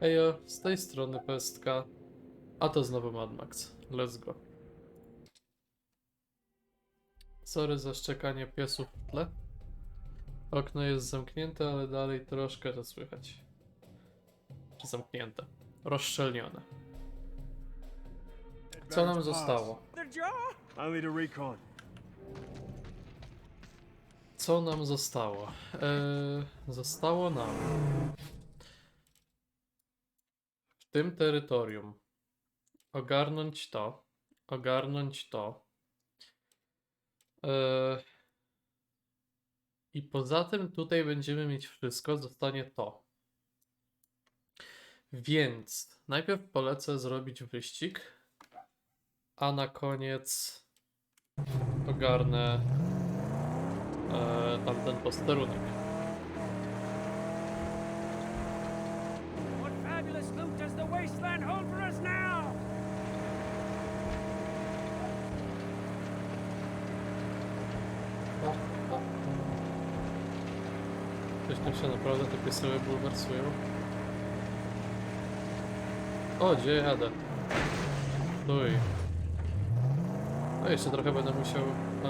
Ejo, z tej strony pestka, a to znowu Mad Max. Let's go. Sorry za szczekanie piesów w tle. Okno jest zamknięte, ale dalej troszkę to słychać. Czy zamknięte? Rozszczelnione. Co nam zostało? Recon. Co nam zostało? Eee, zostało nam tym terytorium ogarnąć to, ogarnąć to. Eee, I poza tym tutaj będziemy mieć wszystko, zostanie to. Więc najpierw polecę zrobić wyścig, a na koniec ogarnę e, tamten posterunek. Się naprawdę te pieseły bulwersują. O, gdzie jadę? Stój. No jeszcze trochę będę musiał e,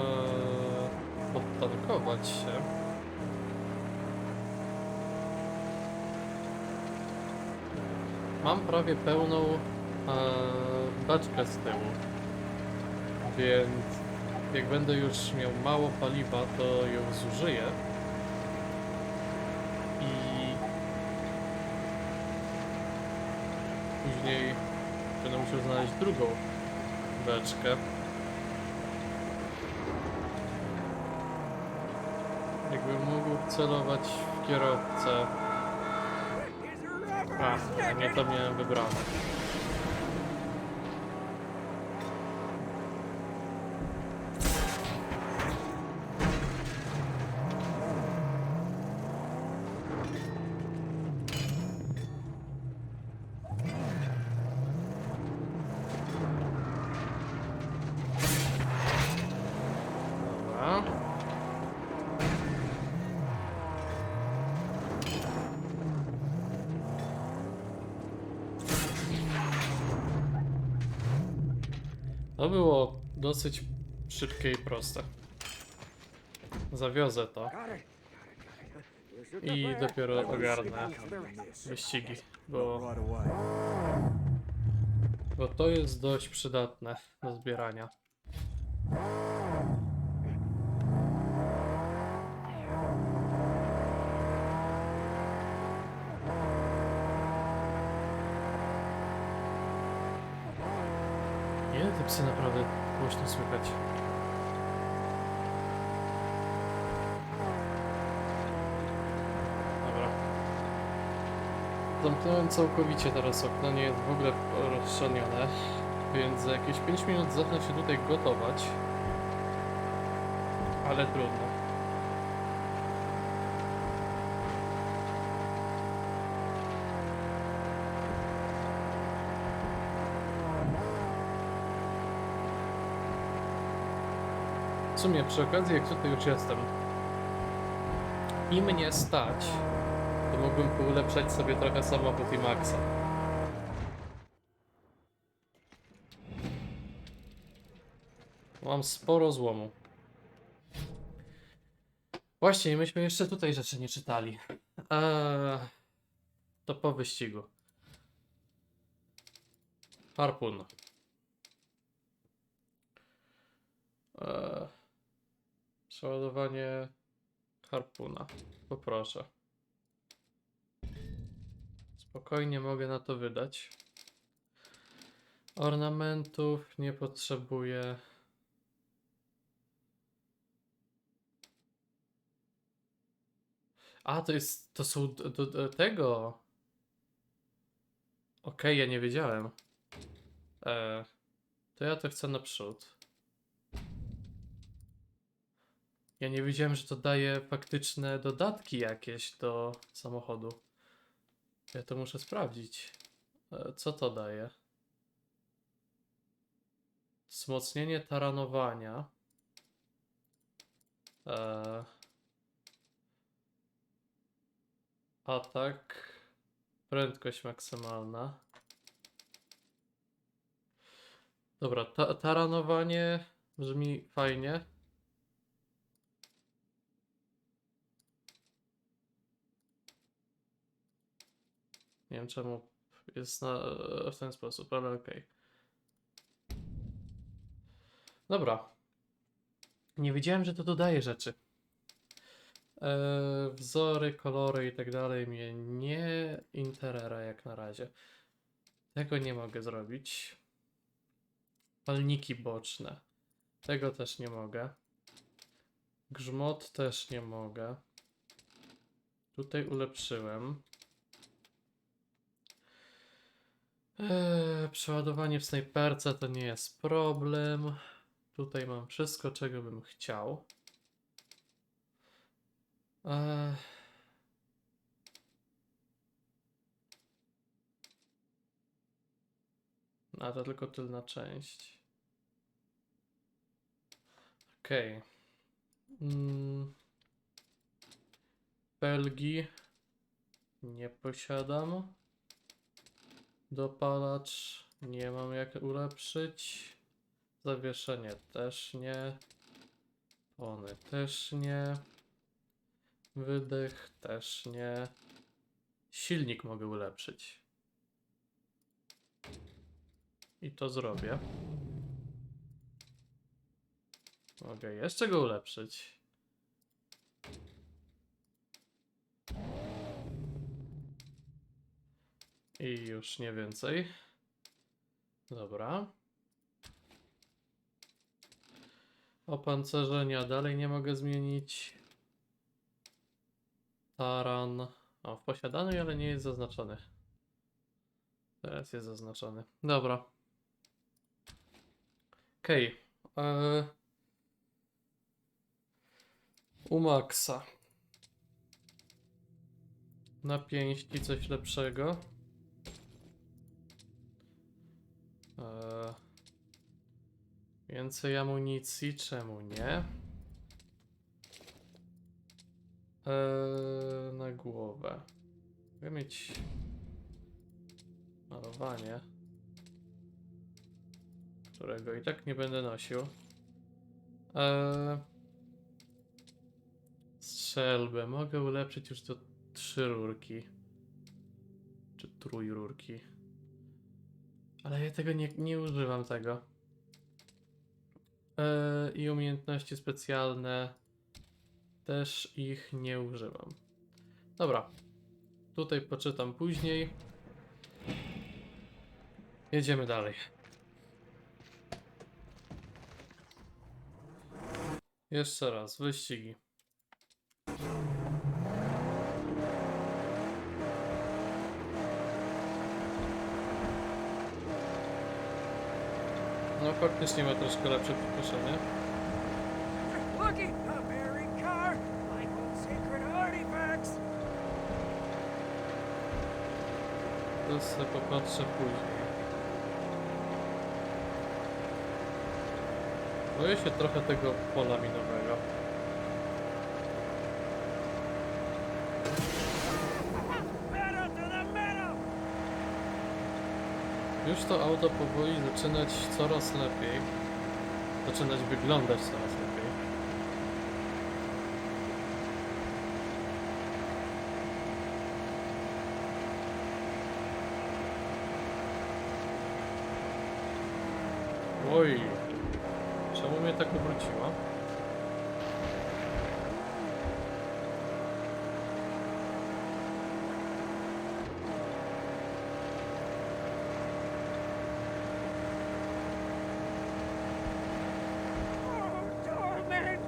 podtankować się. Mam prawie pełną e, z tyłu. Więc jak będę już miał mało paliwa, to ją zużyję. I później będę musiał znaleźć drugą beczkę. Jakbym mógł celować w kierowcę. A, nie to miałem wybrane. Dobra. To było dosyć szybkie i proste. Zawiozę to i dopiero ogarnę wyścigi, bo, bo to jest dość przydatne do zbierania. Ile te psy naprawdę głośno słychać? Dobra. Zamknąłem całkowicie teraz okno, nie jest w ogóle rozszczelnione, więc za jakieś 5 minut zacznę się tutaj gotować. Ale trudno. W sumie przy okazji, jak tutaj już jestem i mnie stać, to mógłbym poulepszać sobie trochę samochód i Maxa. Mam sporo złomu. Właśnie, myśmy jeszcze tutaj rzeczy nie czytali. Eee, to po wyścigu. Harpun. Eee, przeładowanie harpuna. Poproszę. Spokojnie mogę na to wydać. Ornamentów nie potrzebuję. A, to jest. To są do, do, tego. Okej, ja nie wiedziałem. E, to ja to chcę naprzód. Ja nie wiedziałem, że to daje faktyczne dodatki jakieś do samochodu. Ja to muszę sprawdzić. E, Co to daje? Wzmocnienie taranowania. E, atak. Prędkość maksymalna. Dobra, ta taranowanie brzmi fajnie. Nie wiem czemu jest na, w ten sposób, ale okej. Dobra. Nie wiedziałem, że to dodaje rzeczy. E, wzory, kolory i tak dalej mnie nie interera jak na razie. Tego nie mogę zrobić. Palniki boczne. Tego też nie mogę. Grzmot też nie mogę. Tutaj ulepszyłem. Eee, przeładowanie w snajperce to nie jest problem. Tutaj mam wszystko, czego bym chciał. Eee. A to tylko tylna część. Okej. Mm. Belgi nie posiadam. Dopalacz nie mam jak ulepszyć. Zawieszenie też nie. Pony też nie. Wydech też nie. Silnik mogę ulepszyć. I to zrobię. Mogę jeszcze go ulepszyć. I już nie więcej. Dobra. Opancerzenia dalej nie mogę zmienić. Taran. O, w posiadanej, ale nie jest zaznaczony. Teraz jest zaznaczony. Dobra. Okej. Okay. U Maxa. Na pięści coś lepszego. Eee, więcej amunicji, czemu nie? Eee, na głowę. Mogę mieć malowanie, którego i tak nie będę nosił. Eee, strzelbę. Mogę ulepszyć już do trzy rurki. Czy trójrurki. Ale ja tego nie, nie używam tego. E, I umiejętności specjalne też ich nie używam. Dobra. Tutaj poczytam później. Jedziemy dalej. Jeszcze raz, wyścigi. No faktycznie ma troszkę lepsze przyspieszenie. To sobie popatrzę później. Boję się trochę tego pola minowego. Metal to the metal! Już to auto powoli zaczynać coraz lepiej. Zaczynać wyglądać coraz lepiej. Oj, czemu mnie tak obróciło? Oh, torment!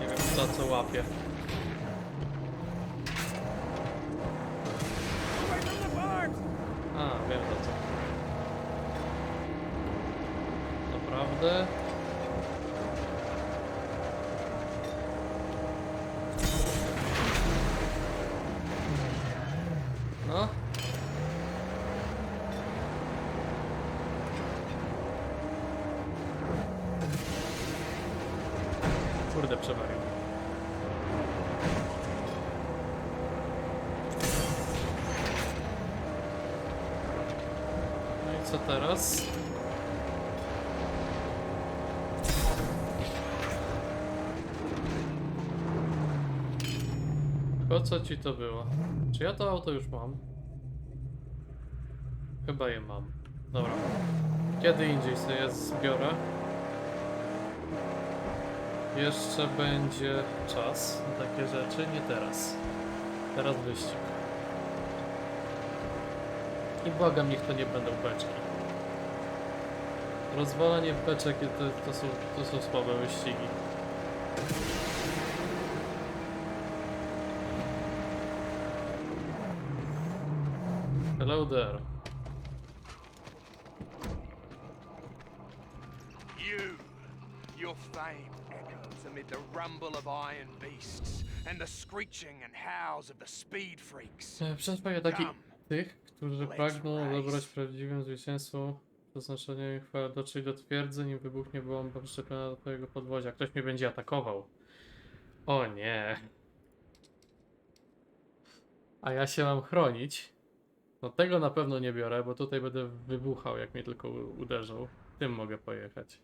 Nie wiem za co barbs! A, wiem za co. Naprawdę? No. Kurde, przewalił. To teraz. Po co ci to było? Czy ja to auto już mam? Chyba je mam. Dobra. Kiedy indziej sobie je zbiorę. Jeszcze będzie czas na takie rzeczy, nie teraz. Teraz wyścig. I błagam, niech to nie będą beczki. Rozwalanie beczek to, to, są, to są słabe wyścigi. Hello there. You! Your fame echoes amid the rumble of iron beasts and the screeching and howls of the speed freaks. E, Przetrwaj ataki Come. tych, którzy pragną odebrać prawdziwym zwycięstwu przeznaczeniem chwałę dotrzeć do twierdzy, nim wybuchnie bomba przyczepiona do twojego podwozia. Ktoś mnie będzie atakował. O nie. A ja się mam chronić. No tego na pewno nie biorę, bo tutaj będę wybuchał, jak mnie tylko uderzą. Tym mogę pojechać.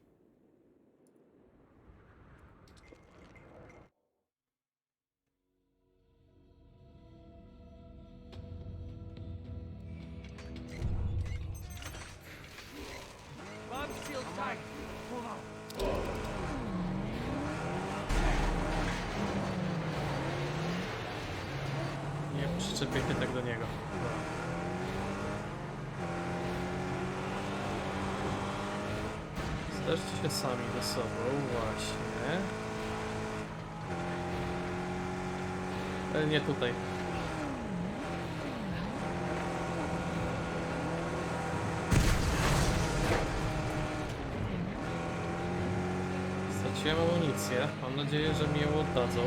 Przyczepię się tak do niego. Zderzcie się sami ze sobą, właśnie. Ale nie tutaj. Straciłem amunicję. Mam nadzieję, że mi ją oddadzą.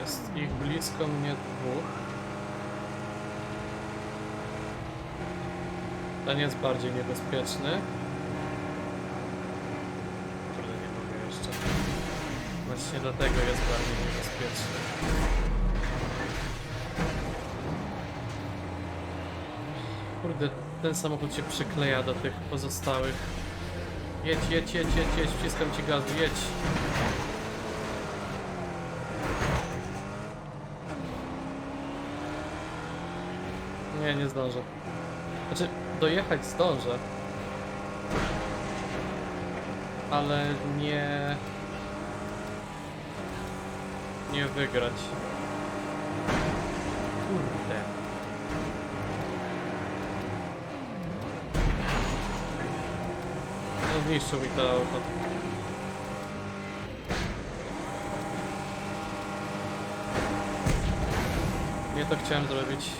Jest ich blisko mnie dwóch. Ten jest bardziej niebezpieczny. Kurde, nie mogę jeszcze. Właśnie dlatego jest bardziej niebezpieczny. Kurde, ten samochód się przykleja do tych pozostałych. Jedź, jedź, jedź, jedź, jedź, wciskam ci gazu, jedź. Nie, nie zdążę. Znaczy, dojechać zdążę. Ale nie... Nie wygrać. Kurde. No zniszczył mi to auto. Nie to chciałem zrobić.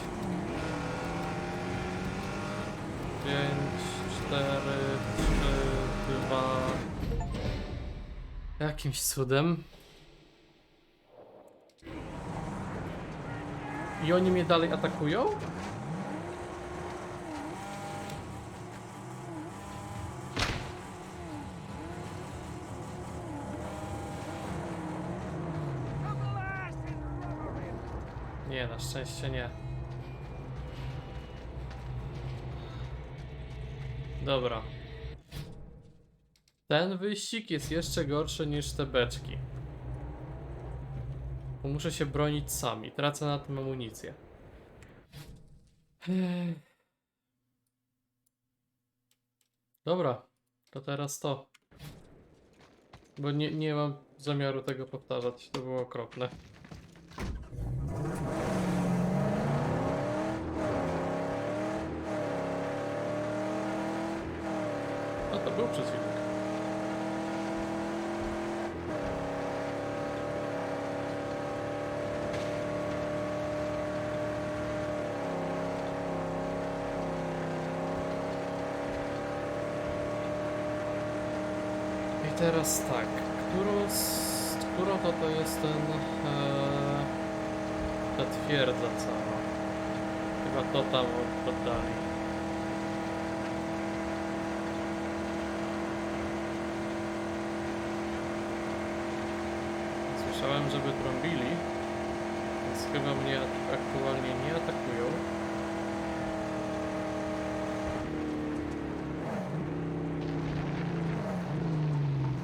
5, 4, 3, 2. Jakimś cudem. I oni mnie dalej atakują? Nie, na szczęście nie. Dobra. Ten wyścig jest jeszcze gorszy niż te beczki. Bo muszę się bronić sami. Tracę na tym amunicję. Dobra, to teraz to. Bo nie, nie mam zamiaru tego powtarzać. To było okropne. A to był przeciwnik. I teraz tak, którą, s- którą to to jest ten... E, ta twierdza cała. Chyba to tam oddali. Słyszałem, żeby trąbili, więc chyba mnie aktualnie nie atakują.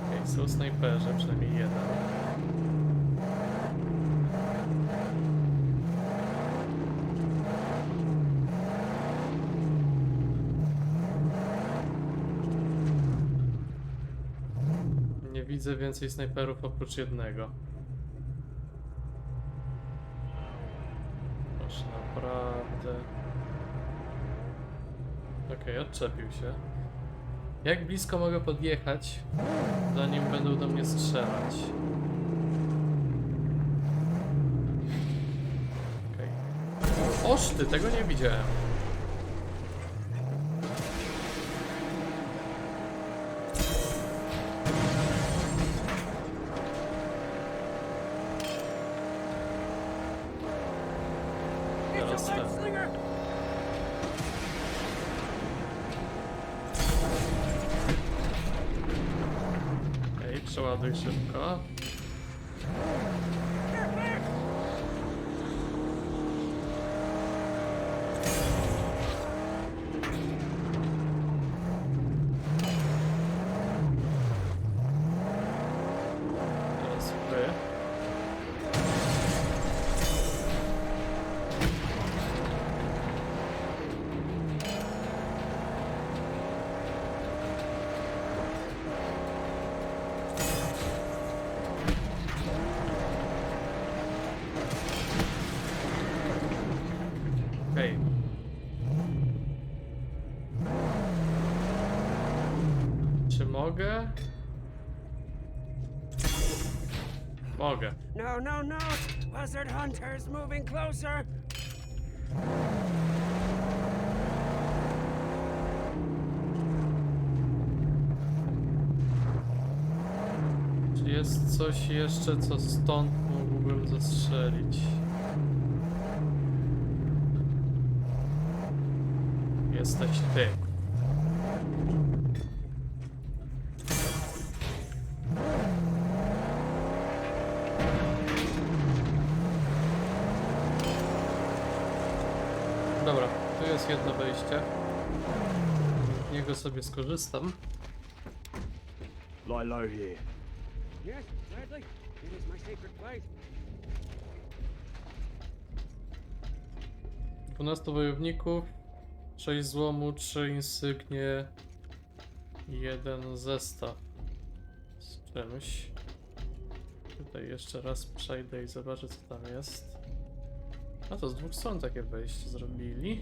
Okej, są snajperzy, przynajmniej jeden. Nie widzę więcej snajperów oprócz jednego. Proszę, naprawdę. Okej, odczepił się. Jak blisko mogę podjechać, zanim będą do mnie strzelać? Ty, tego nie widziałem. 답을 줄까? Mogę? Mogę. No, no, no! Buzzard Hunter's moving closer! Czy jest coś jeszcze, co stąd mógłbym zastrzelić? Jesteś ty. Dobra, tu jest jedno wejście. Z niego sobie skorzystam. Lie low here. Yes, gladly. It is my sacred place. 12 wojowników, 6 złomu, 3 insygnie, jeden zestaw z czymś. Tutaj jeszcze raz przejdę i zobaczę co tam jest. A to z dwóch stron takie wejście zrobili.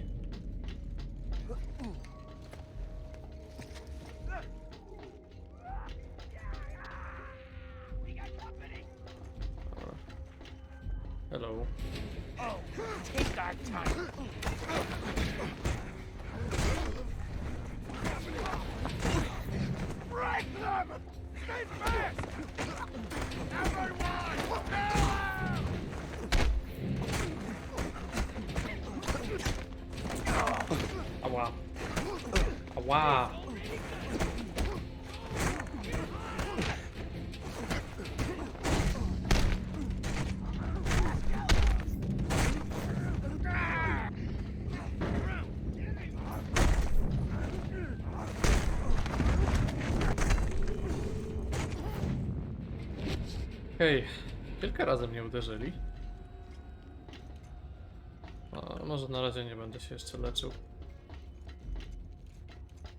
Hej, kilka razy mnie uderzyli. A, może na razie nie będę się jeszcze leczył.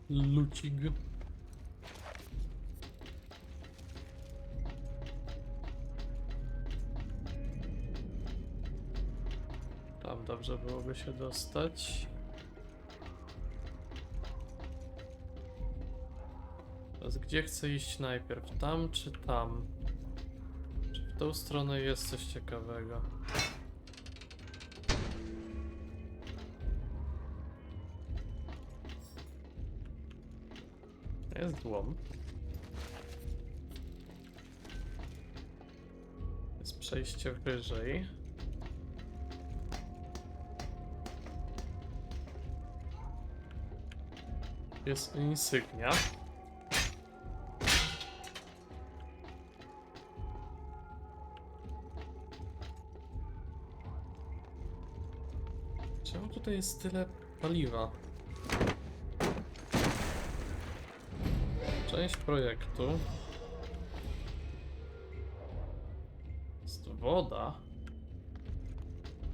Lucig. Tam dobrze byłoby się dostać. Teraz gdzie chcę iść najpierw? Tam czy tam? W tą stronę jest coś ciekawego? Jest złom. przejście wyżej. Jest insygnia. Tutaj jest tyle paliwa? Część projektu. Jest woda.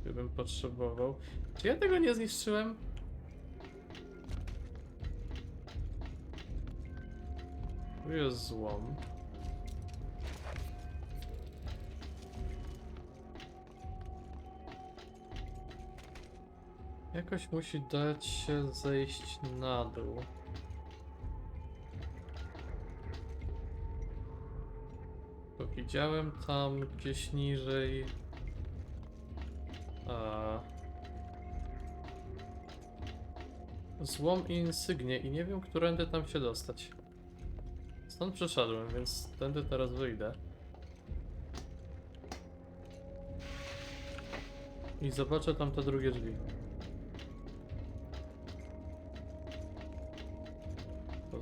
Gdybym potrzebował. Czy ja tego nie zniszczyłem? Tu jest złom. Jakoś musi dać się zejść na dół. Bo widziałem tam gdzieś niżej. A... Złom i i nie wiem, którędy tam się dostać. Stąd przeszedłem, więc tędy teraz wyjdę. I zobaczę tam te drugie drzwi.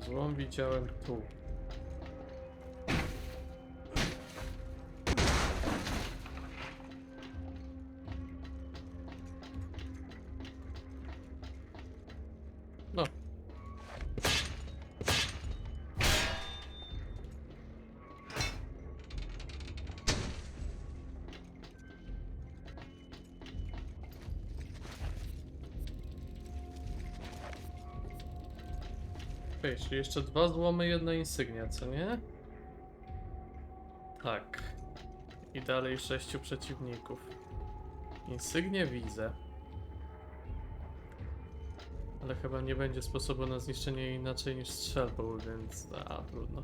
Złom widziałem tu. Czyli jeszcze dwa złomy, jedna insygnia, co nie? Tak. I dalej sześciu przeciwników. Insygnię widzę. Ale chyba nie będzie sposobu na zniszczenie inaczej niż strzelbą, więc... A, trudno.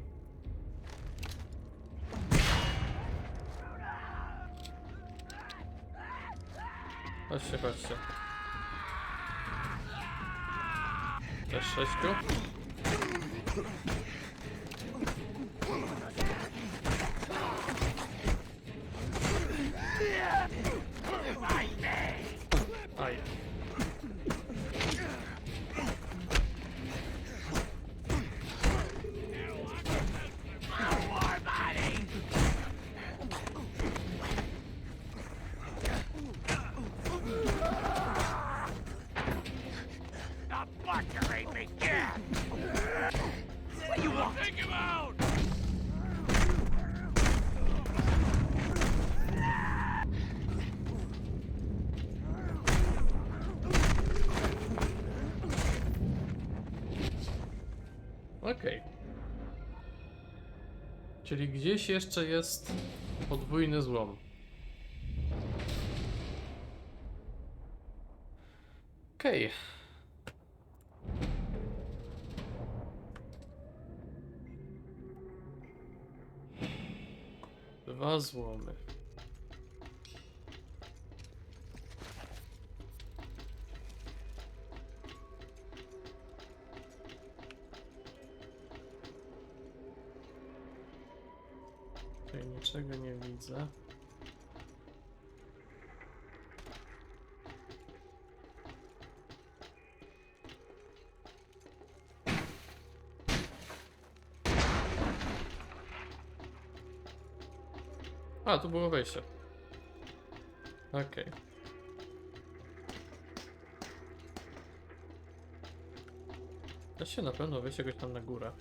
Chodźcie, chodźcie. Też sześciu. Thank you. Czyli gdzieś jeszcze jest podwójny złom. Okej. Dwa złomy. Widzę. A, tu było wejście. Okej. Da się na pewno wejść jakoś tam na górę.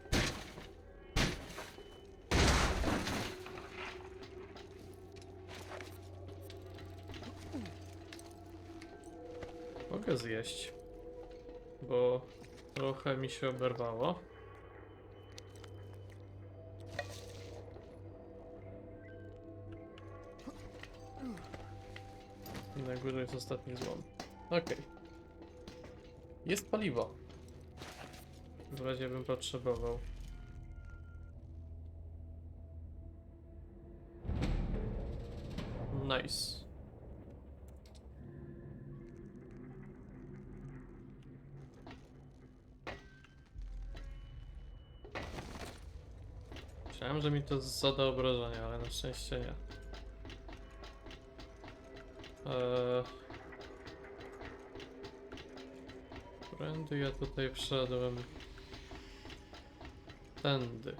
Zjeść, bo trochę mi się oberwało. I na górze jest ostatni złom. Okej. Jest paliwo. W razie bym potrzebował. Nice. Myślałem, że mi to zada obrażenia, ale na szczęście nie. Eee... Którędy ja tutaj wszedłem? Tędy.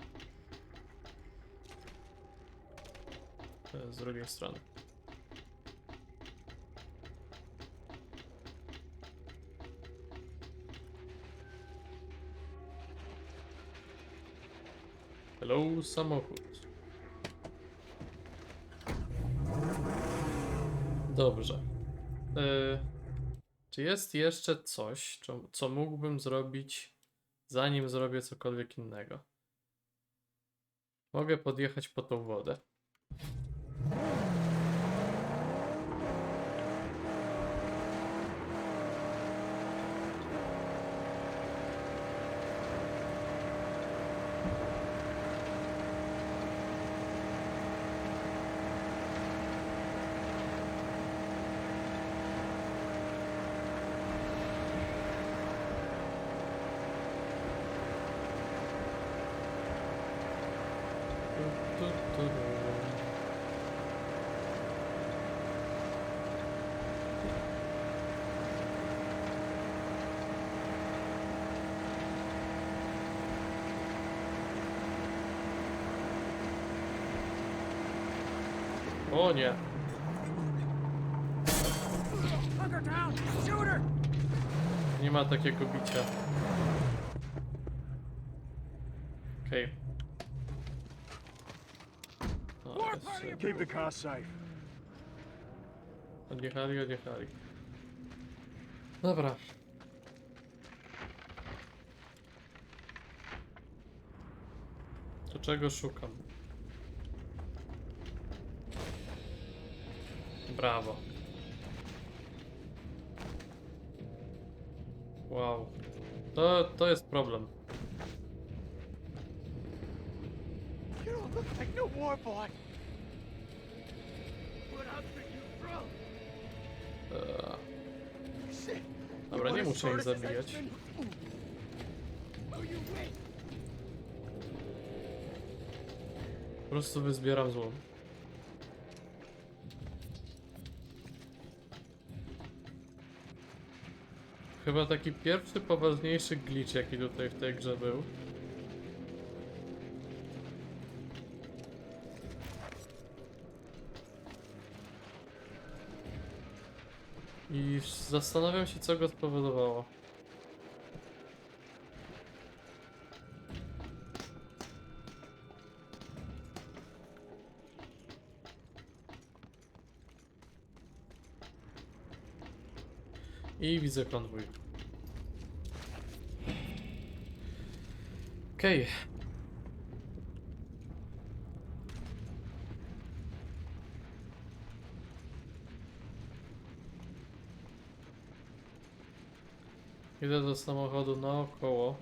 Jest z drugiej strony. Hello, samochód. Dobrze. E, czy jest jeszcze coś, co, co mógłbym zrobić, zanim zrobię cokolwiek innego? Mogę podjechać po tą wodę. Tu, tu. O nie. Nie ma takiego bicia. Okej. No, Keep the car safe. Odjechali, odjechali. Dobra. To czego szukam? Brawo. Wow. To, to jest problem. You don't look like no. What nie muszę ich zabijać. Po prostu wyzbieram złom. Chyba taki pierwszy poważniejszy glitch, jaki tutaj w tej grze był. Zastanawiam się, co go spowodowało. I widzę konwój. Okej. Idę do samochodu naokoło.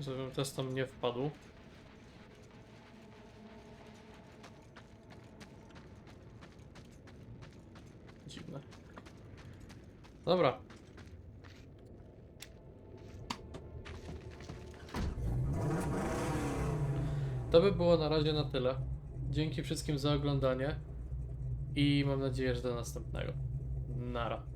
Żebym też tam nie wpadł. Dziwne. Dobra. To by było na razie na tyle. Dzięki wszystkim za oglądanie i mam nadzieję, że do następnego. Nara.